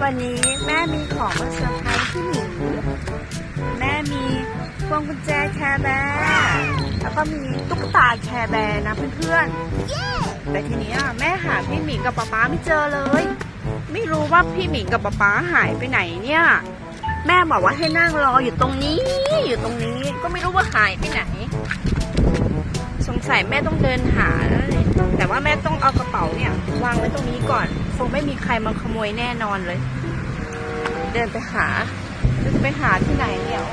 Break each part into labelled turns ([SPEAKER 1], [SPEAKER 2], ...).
[SPEAKER 1] วันนี้แม่มีของมาเซอร์ไพรส์พี่หมิงแม่มีพวงกุญแจแคร์แบร์แล้วก็มีตุ๊กตาแคร์แบร์นะเพื่อนๆแต่ทีนี้แม่หาพี่หมิงกับป๊าป๊าไม่เจอเลย ไม่รู้ว่าพี่หมิงกับป๊าป๊าหายไปไหนเนี่ย แม่บอกว่าให้นั่งรออยู่ตรงนี้ อยู่ตรงนี้ก็ไม่รู้ว่าหายไปไหน สงสัยแม่ต้องเดินหาแล้วเลย แต่ว่าแม่ต้องเอากระเป๋าเนี่ย วางไว้ตรงนี้ก่อน คงไม่มีใครมาขโมยแน่นอนเลย เดินไปหาจะไปหาที่ไหนเนี่ย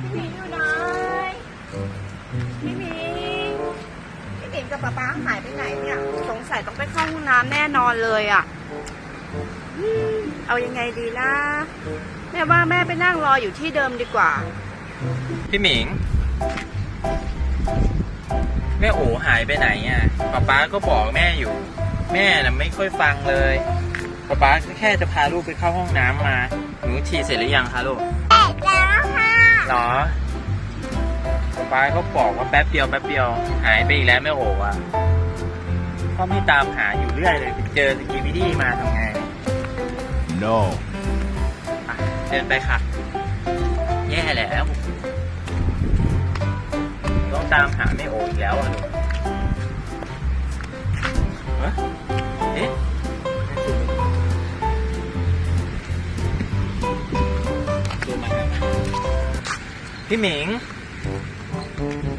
[SPEAKER 1] พี่หมีอยู่ไหนพี่หมีพี่หมีกับป๊าป๊าหายไปไหนเนี่ย สงสัยต้องไปเข้าห้องน้ำแน่นอนเลยอะ เอายังไงดีนะ แม่ว่าแม่ไปนั่งรออยู่ที่เดิมดีกว่า
[SPEAKER 2] พี่หมิง แม่โอหายไปไหนอะป๊าป๊าก็บอกแม่อยู่ แม่น่ะไม่ค่อยฟังเลยป๊าป๊าก็แค่จะพาลูกไปเข้าห้องน้ำมา หนูฉี่เสร็จหรือยังคะลูก
[SPEAKER 1] เสร็จแล้วค่ะ
[SPEAKER 2] หรอป๊าป๊าก็บอกว่าแป๊บเดียวแป๊บเดียว หายไปอีกแล้วแม่โออะพ่อไม่ตามหาอยู่เรื่อยเลยไปเจอสกีบิดี้มาทำไง
[SPEAKER 3] No.
[SPEAKER 2] อะเดินไปค่ะ แย่แล้วต้องตามหาแม่โออีกแล้วอะลูกฮะเอ๊ะดูมาพี่หมิง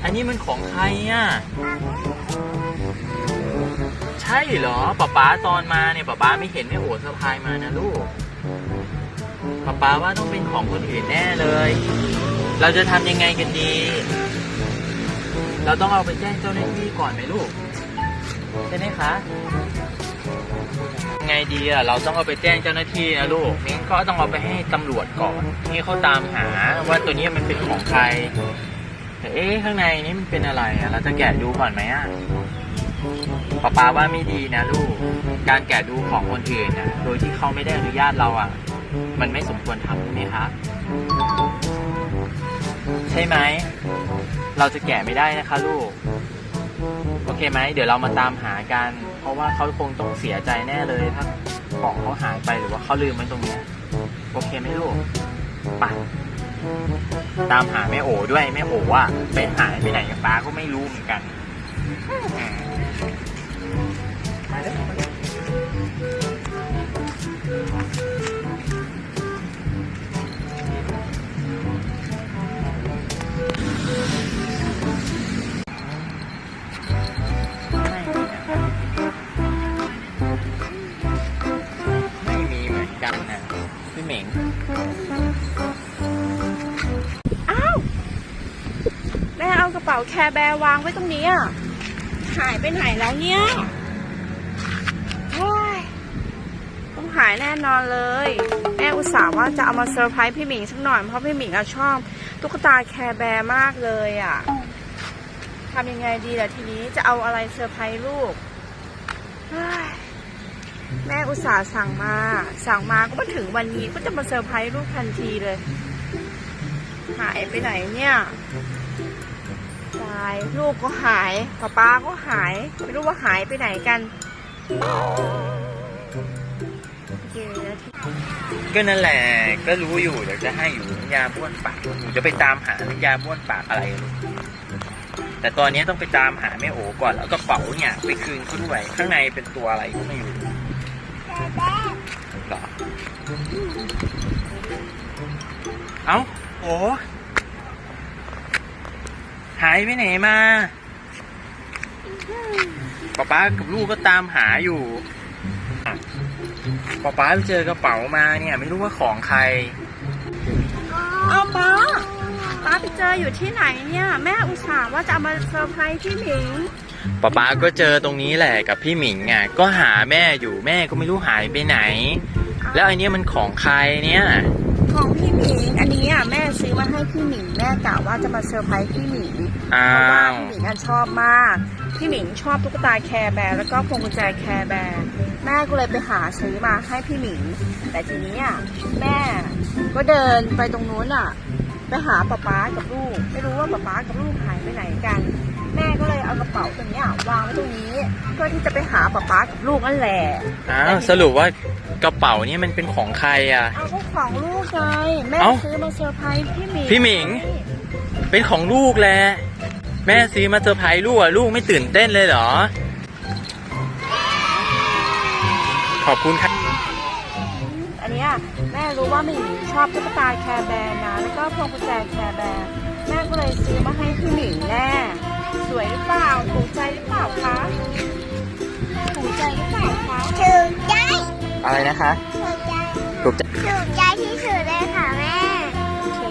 [SPEAKER 2] อันนี้มันของใครอะ ใช่เหรอป๊าป๊าตอนมาเนี่ยป๊าป๊าไม่เห็นแม่โอสะพายมานะลูกป๊าป๊าว่าต้องเป็นของคนอื่นแน่เลย เราจะทำยังไงกันดี เราต้องเอาไปแจ้งเจ้าหน้าที่ก่อนไหมลูกใช่ไหมคะไงดีอะเราต้องเอาไปแจ้งเจ้าหน้าที่นะลูกนี่ก็ต้องเอาไปให้ตำรวจก่อนนี่เขาตามหาว่าตัวนี้มันเป็นของใครแต่เอ๊ะข้างในนี้มันเป็นอะไรอะเราจะแกะดูก่อนไหมอะ ป๊าป๊าว่าไม่ดีนะลูก การแกะดูของคนอื่นนะโดยที่เขาไม่ได้อนุญาตเราอะ มันไม่สมควรทำใช่ไหมคะ ใช่ไหม เราจะแกะไม่ได้นะคะลูก โอเคไหม เดี๋ยวเรามาตามหากัน เพราะว่าเขาคงต้องเสียใจแน่เลยถ้าของเขาหายไปหรือว่าเขาลืมไว้ตรงเนี้ย โอเคไหมลูกไปตามหาแม่โอด้วยแม่โอว่าไปหายไปไหนกับป้าก็ไม่รู้เหมือนกัน มมาเด้อมาเด้อไม่มีเหมือนกันนะพี่เหม่ง
[SPEAKER 1] อ้าวแม่เอากระเป๋าแคร์แบร์วางไว้ตรงนี้อะ หายไปไหนแล้วเนี่ยโอ้ยต้องหายแน่นอนเลย แม่อุตส่าห์ว่าจะเอามาเซอร์ไพรส์พี่หมิงสักหน่อย เพราะพี่หมิงอะชอบตุ๊กตาแคร์แบร์มากเลยอะทำยังไงดีล่ะทีนี้จะเอาอะไรเซอร์ไพรส์ลูกเฮ้ยแม่อุตส่าห์สั่งมา สั่งมาก็มาถึงวันนี้ก็จะมาเซอร์ไพรส์ลูกทันทีเลย หายไปไหนเนี่ยาย ลูกก็หายป้าป้าก็หาย ไม่รู้ว่าหายไปไหนกันโอเคแล้วที่
[SPEAKER 2] ก็นั่นแหละก็รู้อยู่เดี๋ยวจะให้อยู่น้ำยาบ้วนปากหนูจะไปตามหาน้ำยาบ้วนปากอะไรลูกแต่ตอนนี้ต้องไปตามหาแม่โอก่อนแล้วก็เป๋าเนี่ยไปคืนเขาด้วยข้างในเป็นตัวอะไรก็ไม่รู้หรอเอ้าโอ้ หายไปไหนมาป๊าป๊ากับลูกก็ตามหาอยู่ป๊าป๊าไปเจอกระเป๋ามาเนี่ย ไม่รู้ว่าของใคร
[SPEAKER 1] เอาป้าป้าไปเจออยู่ที่ไหนเนี่ย แม่อุตส่าห์ว่าจะเอามาเซอร์ไพรส์พี่หมิง
[SPEAKER 2] ป๊าป๊าก็เจอตรงนี้แหละกับพี่หมิงอะก็หาแม่อยู่แม่ก็ไม่รู้หายไปไหน แล้วไอันนี้มันของใครเนี่ย
[SPEAKER 1] ของพี่หมิงอันนี้อะแม่ซื้อมาให้ พี่หมิงแม่กะว่าจะมาเซอร์ไพรส์พี่หมิง
[SPEAKER 2] อ้า
[SPEAKER 1] เพราะว่าว พี่หมิงอะชอบมาก พี่หมิงชอบตุ๊กตาแคร์แบร์แล้วก็พวงกุญแจแคร์แบร์แม่ก็เลยไปหาซื้อมาให้พี่หมิง แต่ทีนี้อะแม่ก็เดินไปตรงนู้นอะ ไปหาป๊าป๊ากับลูก ไม่รู้ว่าป๊าป๊ากับลูกหายไปไหนกัน แม่ก็เลยเอากระเป๋าตัวเนี้ยวางไว้ตรงนี้ เพื่อที่จะไปหาป๊าป๊ากับลูกนั่นแหละ
[SPEAKER 2] อ้าวสรุปว่ากระเป๋าเนี่ยมันเป็นของใครอะ
[SPEAKER 1] เอาพวกของลูกไงแม่
[SPEAKER 2] เอ้า
[SPEAKER 1] ซื้อมาเซอร์ไพรส์พี่หมิง
[SPEAKER 2] พี่หมิง เป็นของลูกแหละแม่ซื้อมาเซอร์ไพรส์ลูกอะลูกไม่ตื่นเต้นเลยเหรอ ขอบคุณครับ
[SPEAKER 1] อันเนี้ยแม่รู้ว่าหมิงชอบตุ๊กตาแคร์แบร์นะแล้วก็พวงกุญแจแคร์แบร์แม่ก็เลยซื้อมาให้พี่หมิงแน่ส วยหรือเปล่าถูกใจหรือเปล่าคะถูกใจหรือเปล่าคะ
[SPEAKER 3] ถูกใจ
[SPEAKER 2] อะไรนะคะ
[SPEAKER 3] ถูกใจ
[SPEAKER 2] ถูกใจ
[SPEAKER 3] ถูกใจที่สุดเลยค่ะแม่
[SPEAKER 1] โอเค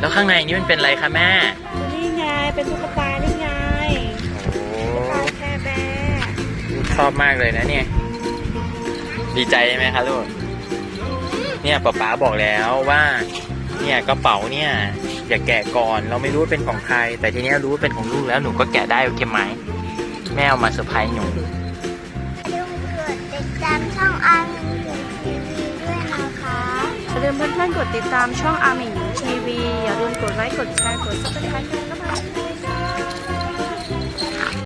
[SPEAKER 2] แล้วข้างในนี่มันเป็นอะไรคะแม่
[SPEAKER 1] นี่ไงเป็นตุ๊กตานี่ไง
[SPEAKER 2] โอ้
[SPEAKER 1] ตุ๊กตาแคร์แบร์
[SPEAKER 2] ลูกชอบมากเลยนะเนี่ย ดีใจไหมคะลูกเนี่ยป๊าป๊าบอกแล้วว่า เนี่ยกระเป๋าเนี่ย อย่าแกะก่อน เราไม่รู้ว่าเป็นของใคร แต่ทีเนี้ยรู้ว่าเป็นของลูกแล้วหนูก็แกะได้โอเคไหมแม่เอามาเซอร์ไพรส์หนู
[SPEAKER 3] อย่าลืมกดติดตามช่องอาร์มิงถึงทีวีด้วยนะคะ
[SPEAKER 1] อย่าลืมเพื่อนๆกดติดตามช่องอาหมิงทีวีอย่าลืมกดไลค์กดแชร์กดซับสไครต์กันนะคะ